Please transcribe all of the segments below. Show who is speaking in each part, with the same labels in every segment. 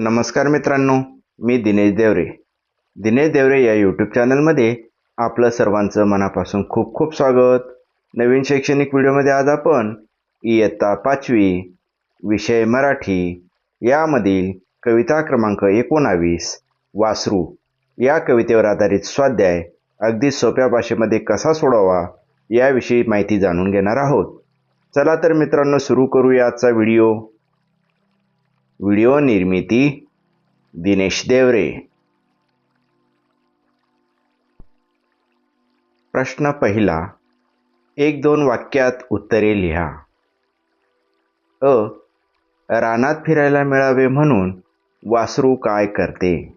Speaker 1: नमस्कार मित्रांनो मी दिनेश देवरे. दिनेश देवरे या यूट्यूब चॅनलमध्ये आपलं सर्वांचं मनापासून खूप खूप स्वागत. नवीन शैक्षणिक व्हिडिओमध्ये आज आपण इयत्ता पाचवी विषय मराठी यामधील कविता क्रमांक एकोणावीस वासरू या कवितेवर आधारित स्वाध्याय अगदी सोप्या भाषेमध्ये कसा सोडावा याविषयी माहिती जाणून घेणार आहोत. चला तर मित्रांनो सुरू करूया आजचा व्हिडिओ. व्हिडिओ निर्मिती दिनेश देवरे. प्रश्न पहिला एक दोन वाक्यात उत्तरे लिहा. अ रानात फिरायला मिळावे म्हणून वासरू काय करते?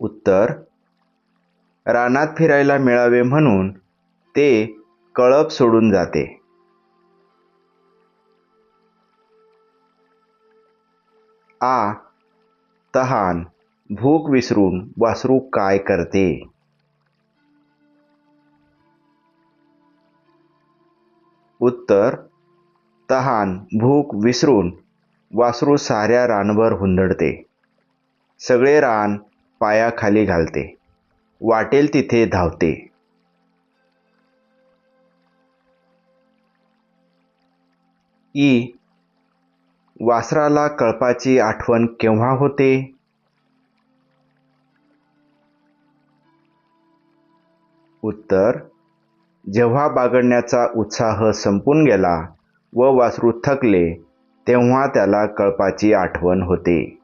Speaker 1: उत्तर रानात फिरायला मिळावे म्हणून ते कळप सोडून जाते. आ तहान भूक विसरून वासरू काय करते? उत्तर तहान भूक विसरून वासरू साऱ्या रानभर हुंदडते. सगळे रान पायाखाली घालते. वाटेल तिथे धावते. ई वासराला कळपाची आठवण केव्हा होते? उत्तर जेव्हा बागडण्याचा उत्साह संपून गेला व वासरू थकले तेव्हा त्याला कळपाची आठवण होते.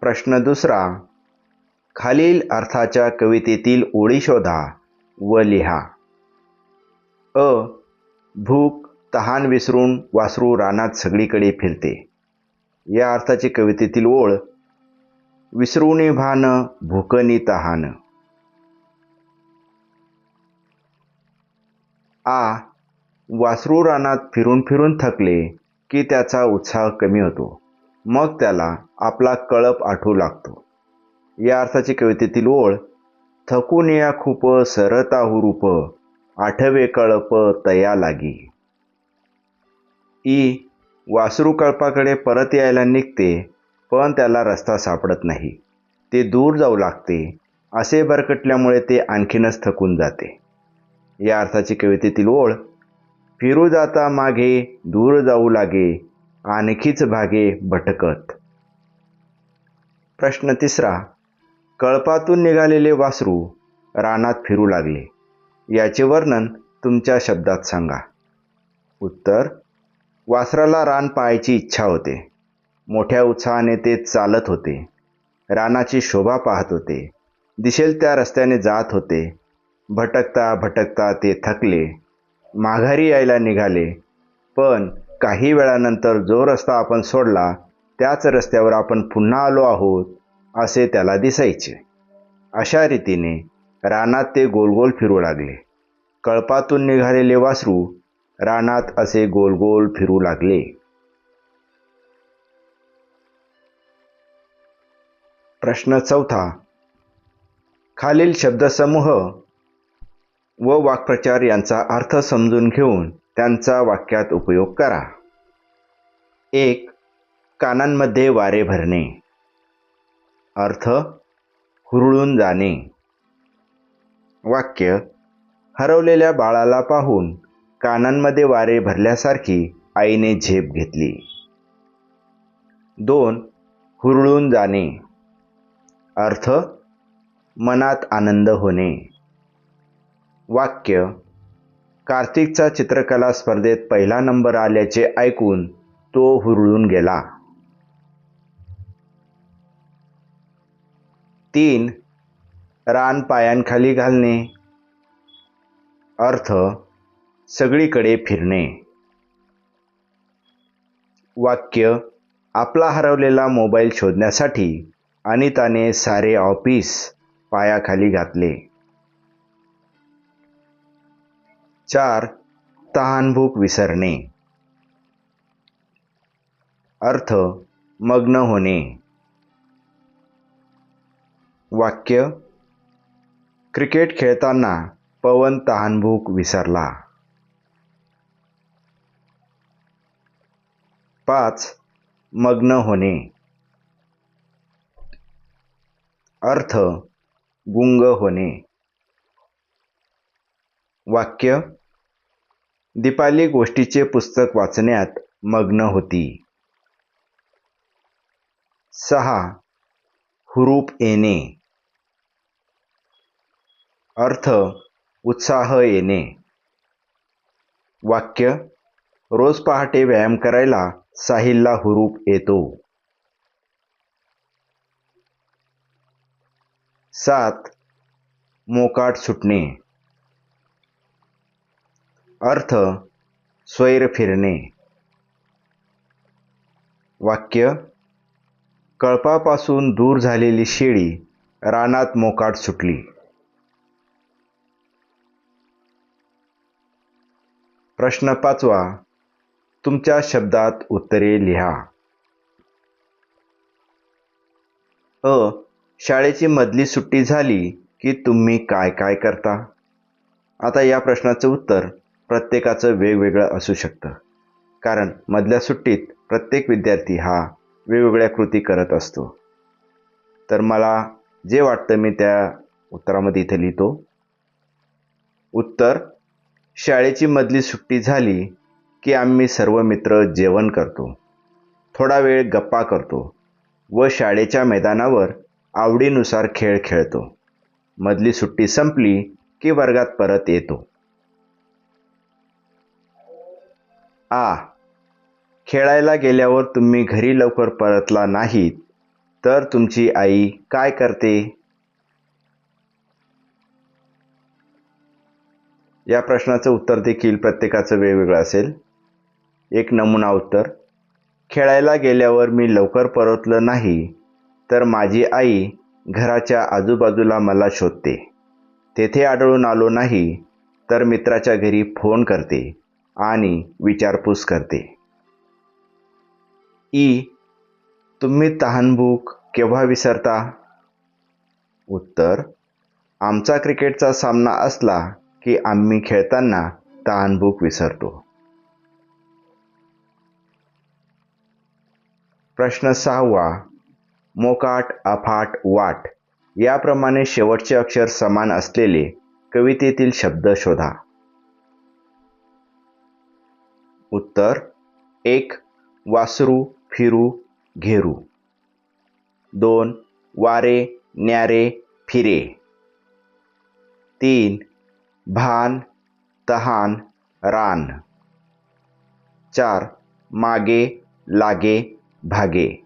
Speaker 1: प्रश्न दुसरा खालील अर्थाच्या कवितेतील ओळी शोधा व लिहा. अ भूक तहान विसरून वासरू रानात सगळीकडे फिरते. या अर्थाची कवितेतील ओळ विसरूनी भान भूकनी तहान. आ वासरू रानात फिरून फिरून थकले की त्याचा उत्साह कमी होतो. मग त्याला आपला कळप आठवू लागतो. या अर्थाची कवितेतील ओळ थकून या खूप सरताहू रूप आठवे कळप तया लागी. ई वासरू कळपाकडे परत यायला निघते पण त्याला रस्ता सापडत नाही. ते दूर जाऊ लागते. असे बरकटल्यामुळे ते आणखीनच थकून जाते. या अर्थाची कवितेतील ओळ फिरू जाता मागे दूर जाऊ लागे आणखीच भागे भटकत. प्रश्न तिसरा कळपातून निघालेले वासरू रानात फिरू लागले. याचे वर्णन तुमच्या शब्दात सांगा. उत्तर वासराला रान पाहायची इच्छा होते. मोठ्या उत्साहाने ते चालत होते. रानाची शोभा पाहत होते. दिशेल त्या रस्त्याने जात होते. भटकता भटकता ते थकले. माघारी यायला निघाले. पण काही वेळानंतर जो रस्ता आपण सोडला त्याच रस्त्यावर आपण पुन्हा आलो आहोत असे त्याला दिसायचे. अशा रीतीने रानात ते गोलगोल फिरू लागले. कळपातून निघालेले वासरू रानात असे गोलगोल फिरू लागले. प्रश्न चौथा. खालील शब्दसमूह व वाक्प्रचार यांचा अर्थ समजून घेऊन त्यांचा वाक्यात उपयोग करा. एक कानांमध्ये वारे भरणे. अर्थ हुरळून जाणे. वाक्य हरवलेल्या बाळाला पाहून कानांमध्ये वारे भरल्यासारखी आईने झेप घेतली. दोन हुरळून जाणे. अर्थ मनात आनंद होणे. वाक्य कार्तिकचा चित्रकला स्पर्धेत पहिला नंबर आल्याचे ऐकून तो हुरळून गेला. तीन रान पायांखाली घालणे. अर्थ सगळीकडे फिरणे. वाक्य आपला हरवलेला मोबाईल शोधण्यासाठी अनिताने सारे ऑफिस पायाखाली घातले. चार तहानभूक विसरणे. अर्थ मग्न होणे. वाक्य क्रिकेट खेळताना पवन तहानभूक विसरला. पाच मग्न होणे. अर्थ गुंग होणे. वाक्य दीपाली गोष्टीचे पुस्तक वाचण्यात मग्न होती. सहा हुरूप येणे. अर्थ उत्साह येणे. वाक्य रोज पहाटे व्यायाम करायला साहिलला हुरूप येतो. सात. मोकाट सुटणे. अर्थ. स्वैर फिरणे. वाक्य. कळपापासून दूर झालेली शेळी रानात मोकाट सुटली. प्रश्न पाचवा. तुमच्या शब्दात उत्तरे लिहा. अ शाळेची मधली सुट्टी झाली की तुम्ही काय काय करता? आता या प्रश्नाचं उत्तर प्रत्येकाचं वेगवेगळं असू शकतं. कारण मधल्या सुट्टीत प्रत्येक विद्यार्थी हा वेगवेगळ्या कृती करत असतो. तर मला जे वाटतं मी त्या उत्तरामध्ये इथे लिहितो. उत्तर शाळेची मधली सुट्टी झाली की आम्ही सर्व मित्र जेवण करतो. थोडा वेळ गप्पा करतो व शाळेच्या मैदानावर आवडीनुसार खेळ खेळतो. मधली सुट्टी संपली की वर्गात परत येतो. आ खेळायला गेल्यावर तुम्ही घरी लवकर परतला नाहीत तर तुमची आई काय करते? या प्रश्नाचं उत्तर देखील प्रत्येकाचं वेगवेगळं असेल. एक नमुना उत्तर खेळायला गेल्यावर मी लवकर परतलं नाही तर माझी आई घराच्या आजूबाजूला मला शोधते. तेथे आढळून आलो नाही तर मित्राच्या घरी फोन करते आणि विचारपूस करते. ई तुम्ही तहानभूक केव्हा विसरता? उत्तर आमचा क्रिकेटचा सामना असला की आम्ही खेळताना तहानभूक विसरतो. प्रश्न सहावा मोकाट अफाट वाट. याप्रमाणे शेवटचे अक्षर समान असलेले कवितेतील शब्द शोधा. उत्तर एक वासरू फिरू घेरू. दोन वारे न्यारे फिरे. तीन भान तहान रान. चार मागे लागे भागे.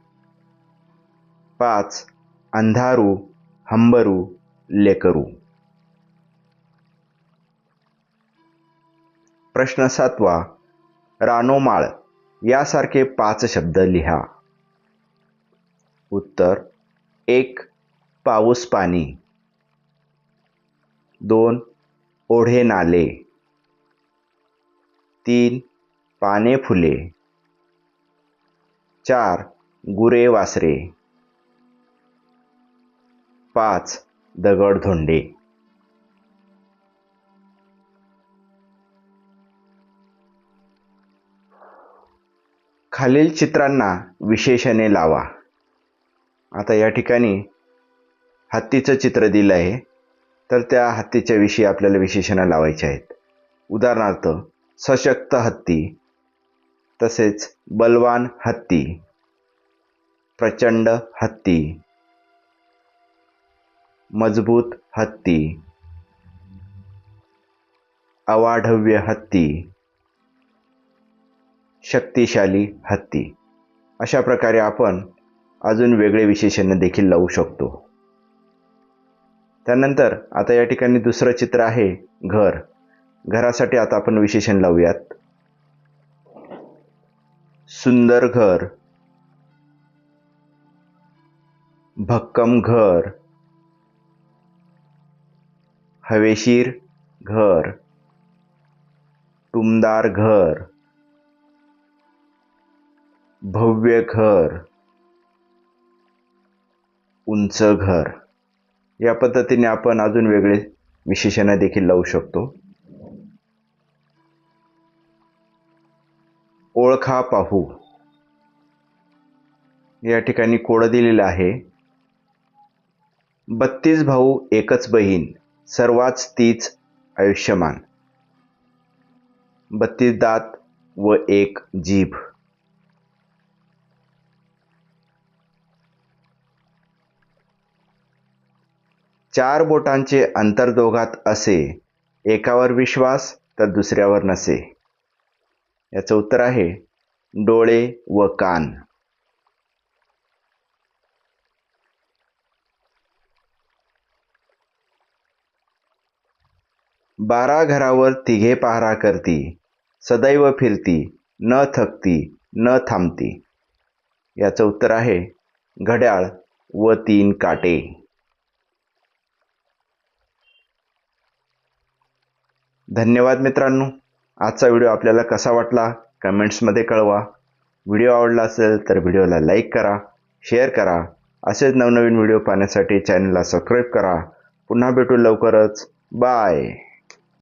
Speaker 1: पाच. अंधारू हंबरू लेकरू. प्रश्न सातवा. रानोमाळ यासारखे पाच शब्द लिहा. उत्तर. एक. पाऊस पाणी. दोन. ओढे नाले. तीन. पाने फुले. चार गुरे वासरे. पाच दगड धोंडे. खालील चित्रांना विशेषणे लावा. आता या ठिकाणी हत्तीचं चित्र दिलं आहे तर त्या हत्तीच्या विषयी आपल्याला विशेषणं लावायची आहेत. उदाहरणार्थ सशक्त हत्ती. तसेच बलवान हत्ती प्रचंड हत्ती मजबूत हत्ती अवाढव्य हत्ती शक्तिशाली हत्ती. अशा प्रकारे आपण अजून वेगळे विशेषण देखील लावू शकतो. त्यानंतर आता या ठिकाणी दुसरं चित्र आहे घर. घरासाठी आता आपण विशेषण लावूयात. सुंदर घर भक्कम घर हवेशीर घर टुमदार घर भव्य घर उंच घर. या पद्धतीने आपण अजून वेगळे विशेषणं देखील लावू शकतो. ओळखा पाहू. या ठिकाणी कोडं दिलेलं आहे. बत्तीस भाऊ एकच बहीण सर्वाच तीच आयुष्यमान. बत्तीस दात व एक जीभ. चार बोटांचे अंतर दोघात असे एकावर विश्वास तर दुसऱ्यावर नसे. याचं उत्तर आहे डोळे व कान. बारा घरावर तिघे पहारा करती सदैव फिरती न थकती न थांबती. याचं उत्तर आहे घड्याळ व तीन काटे. धन्यवाद मित्रांनो. आजचा व्हिडिओ आपल्याला कसा वाटला? कमेंट्समध्ये कळवा. व्हिडिओ आवडला असेल तर व्हिडिओला लाईक करा शेअर करा. असेच नवनवीन व्हिडिओ पाहण्यासाठी चॅनलला सबस्क्राईब करा. पुन्हा भेटू लवकरच. बाय